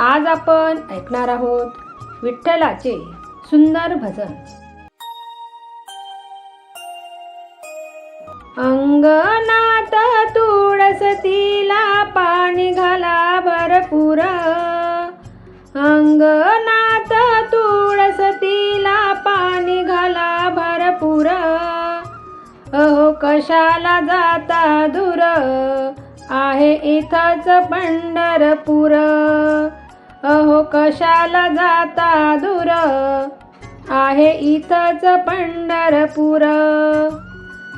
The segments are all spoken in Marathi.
आज आपण ऐकणार आहोत विठ्ठलाचे सुंदर भजन. अंगणात तुळस तिला पाणी घाला भरपूर. अंगणात तुळस तिला पाणी घाला भरपूर. अहो कशाला जाता दूर आहे इथंच पंढरपूर. अहो कशाला जाता दूर? आहे इथंच पंढरपूर.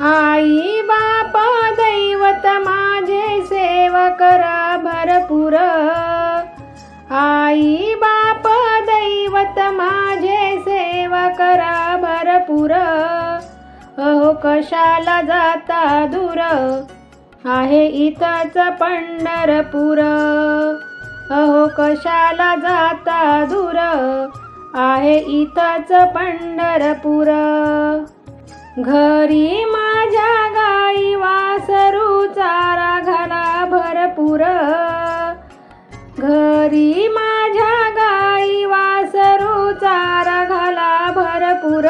आई बापा दैवत माझे सेवा करा भरपूर. आई बाप दैवत माझे सेवा करा भरपूर. अहो कशाला जाता दूर? आहे इथंच पंढरपूर. कशाला जाता दूर आहे इथंच पंढरपूर. घरी माझ्या गाई वासरू चारा घाला भरपूर. घरी माझ्या गाई वासरू चारा घाला भरपूर.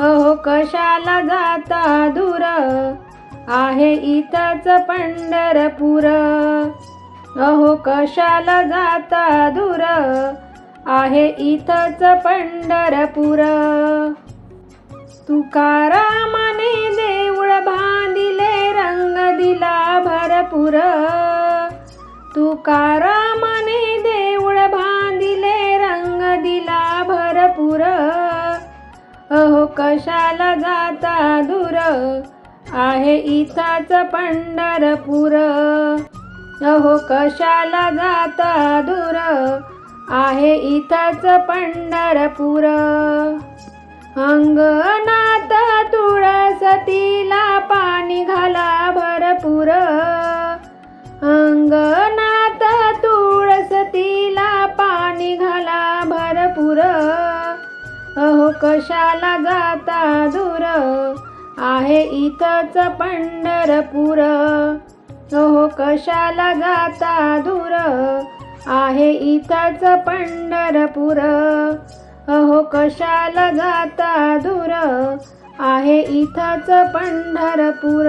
अहो कशाला जाता दूर आहे इथंच पंढरपूर. अहो कशाला जाता दूर? आहे इथंच पंढरपूर. तुकारामाने देऊळ बांधिले रंग दिला भरपूर. तुकारामाने देऊळ बांधिले रंग दिला भरपूर. अहो कशाला जाता दूर? आहे इथाच पंढरपूर. अहो कशाला जाता दूर? आहे इथंच पंढरपूर. अंगणात तुळसतीला पाणी घाला भरपूर. अंगणात तुळस तिला पाणी घाला भरपूर. अहो कशाला जाता दूर? आहे इथंच पंढरपूर. हो कशाला जाता दूर? आहे इथाच पंढरपूर. अहो कशाला जाता दूर? आहे इथाच पंढरपूर.